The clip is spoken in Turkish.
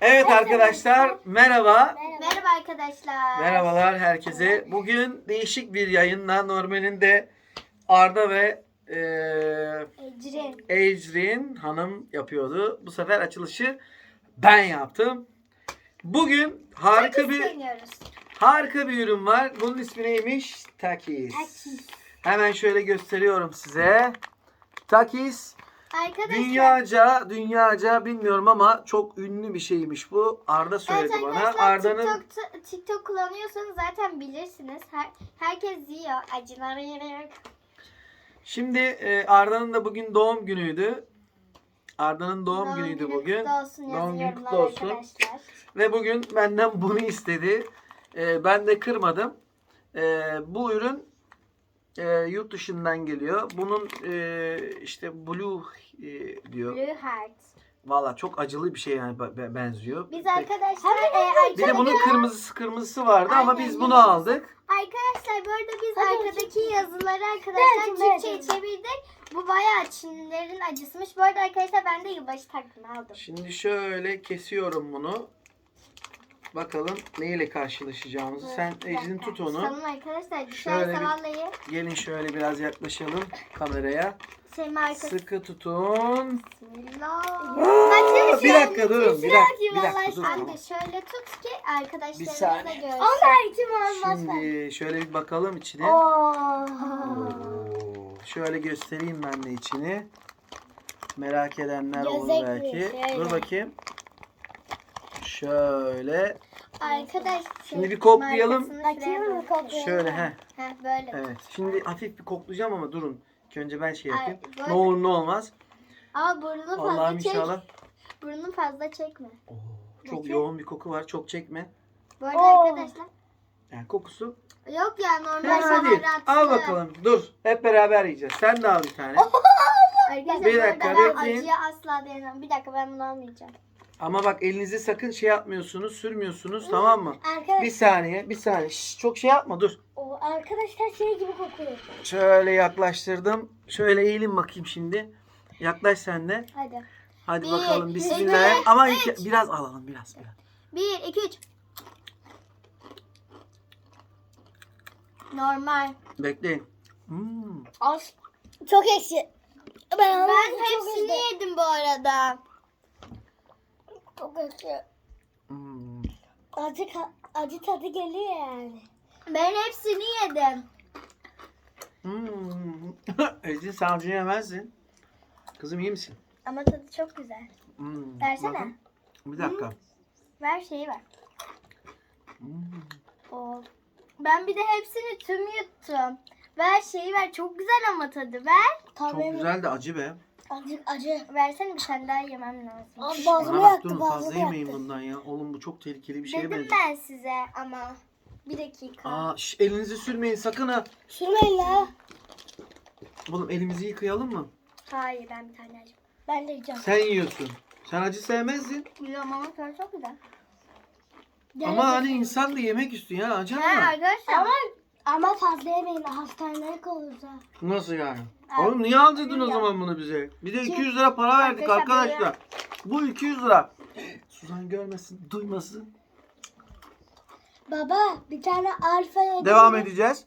Evet arkadaşlar merhaba. Merhaba arkadaşlar. Merhabalar herkese. Bugün değişik bir yayınla normalinde Arda ve Ecrin. Ecrin Hanım yapıyordu. Bu sefer açılışı ben yaptım. Bugün harika bir Deniyoruz. harika bir ürün var. Bunun ismi neymiş? Takis. Takis. Hemen şöyle gösteriyorum size. Takis Arkadaşlar. dünyaca dünyaca bilmiyorum ama çok ünlü bir şeymiş bu. Arda Evet söyledi bana. arkadaşlar Arda'nın TikTok, TikTok kullanıyorsanız zaten bilirsiniz. Her, herkes yiyor. Acıları yiyerek. Şimdi e, Arda'nın da bugün doğum günüydü. Arda'nın doğum, günüydü günü bugün. Kutlu olsun Doğum günü kutlu olsun. arkadaşlar. Ve bugün benden bunu istedi. E, ben de kırmadım. E, bu ürün e, yurt dışından geliyor. Bunun e, işte blue e, diyor. Blue Heart. Valla çok acılı bir şey yani be- be- benziyor. Biz arkadaşlar e, Bir de bunun kırmızısı kırmızısı vardı ama Aynen, biz bunu aldık. Arkadaşlar bu arada biz Hadi arkadaki yazıları arkadaşlar Türkçe'ye çevirdik. Bu bayağı Çinlilerin acısıymış. Bu arada arkadaşlar ben de yılbaşı takvimi aldım. Şimdi şöyle kesiyorum bunu. Bakalım neyle karşılaşacağımızı. Sen Bir Ecrin dakika. tut onu. Tamam arkadaşlar Şöyle bir- Gelin şöyle biraz yaklaşalım kameraya. Şeyma arkası. Sıkı tutun. Bismillah. Aa, bir dakika durun. Bir dakika, bir dakika dur. Sen tamam. de şöyle tut ki Bir arkadaşlarımız da saniye. görsün. Onlar kim olmaz ben. Şimdi şöyle bir bakalım içine. Oo. Şöyle göstereyim ben de içini. Merak edenler olur belki. şöyle. Dur bakayım. Şöyle. Arkadaş Şimdi bir koklayalım. Bakayım mı koklayalım? Şöyle he. Böyle. Evet. Şimdi hafif bir koklayacağım ama durun. İlk önce ben şey Ay, yapayım. böyle- Ne olur ne olmaz. Ama burnunu fazla Allah'ım çek. inşallah. Burnunu fazla çekme. Oo, çok Bakayım. yoğun bir koku var. Çok çekme. Bu arada Oo. arkadaşlar. Yani kokusu. Yok ya normal Fena değil. Al bakalım. Dur. Hep beraber yiyeceğiz. Sen de al bir tane. Arkadaşlar Bir bu dakika, arada ben bekleyin. acıya asla dayanamam. Bir dakika ben bunu almayacağım. Ama bak elinizi sakın şey yapmıyorsunuz. Sürmüyorsunuz. Tamam mı? Arkadaş, Bir saniye. Bir saniye. Şş, çok şey yapma. Dur. o arkadaşlar şey gibi kokuyor. Şöyle yaklaştırdım. Şöyle eğilin bakayım şimdi. Yaklaş sen de. Hadi. Hadi Bir, bakalım. iki, Bismillah. Ama ilk- biraz alalım. Biraz. biraz. Bir, iki, üç. Normal. Bekleyin. Hmm. Az. Çok ekşi. Ben, onu Ben çok hepsini yedim bu arada. Çok ekşi. Hmm. Acı, acı tadı geliyor yani. Ben hepsini yedim. Hmm. Ecin sen acı yemezsin. Kızım iyi misin? Ama tadı çok güzel. Hmm. Versene. Bakın. Bir dakika. Ver şeyi ver. Hmm. Oo. Ben bir de hepsini tüm yuttum. Ver şeyi ver. Çok güzel ama tadı. Ver. Çok Tabii güzel de acı be. Acı, acı. Versene bir tane daha yemem lazım. Az Bana boğazımı bak yaktı, durun fazla boğazımı yemeyin yaktı. bundan ya. Oğlum bu çok tehlikeli bir şeye Dedim benziyor. ben size ama. Bir dakika. Aa, şş, elinizi sürmeyin sakın ha. Sürmeyin la. Oğlum elimizi yıkayalım mı? Hayır ben bir tane acım. Ben de yiyeceğim. Sen yiyorsun. Sen acı sevmezdin. Biliyorum ama tadı çok güzel. Ama hani insan da yemek istiyor ya acı Ha ama. arkadaşlar. Ama, ama fazla yemeyin. Hastanelik oluruz ha. Nasıl yani? Ay, Oğlum niye aldırdın o zaman bunu bize? Bir de 200 lira para verdik Arkadaşlar, arkadaşlar. Bu 200 lira. Suzan görmesin, duymasın. Baba bir tane alfa yedim. Devam edeceğiz.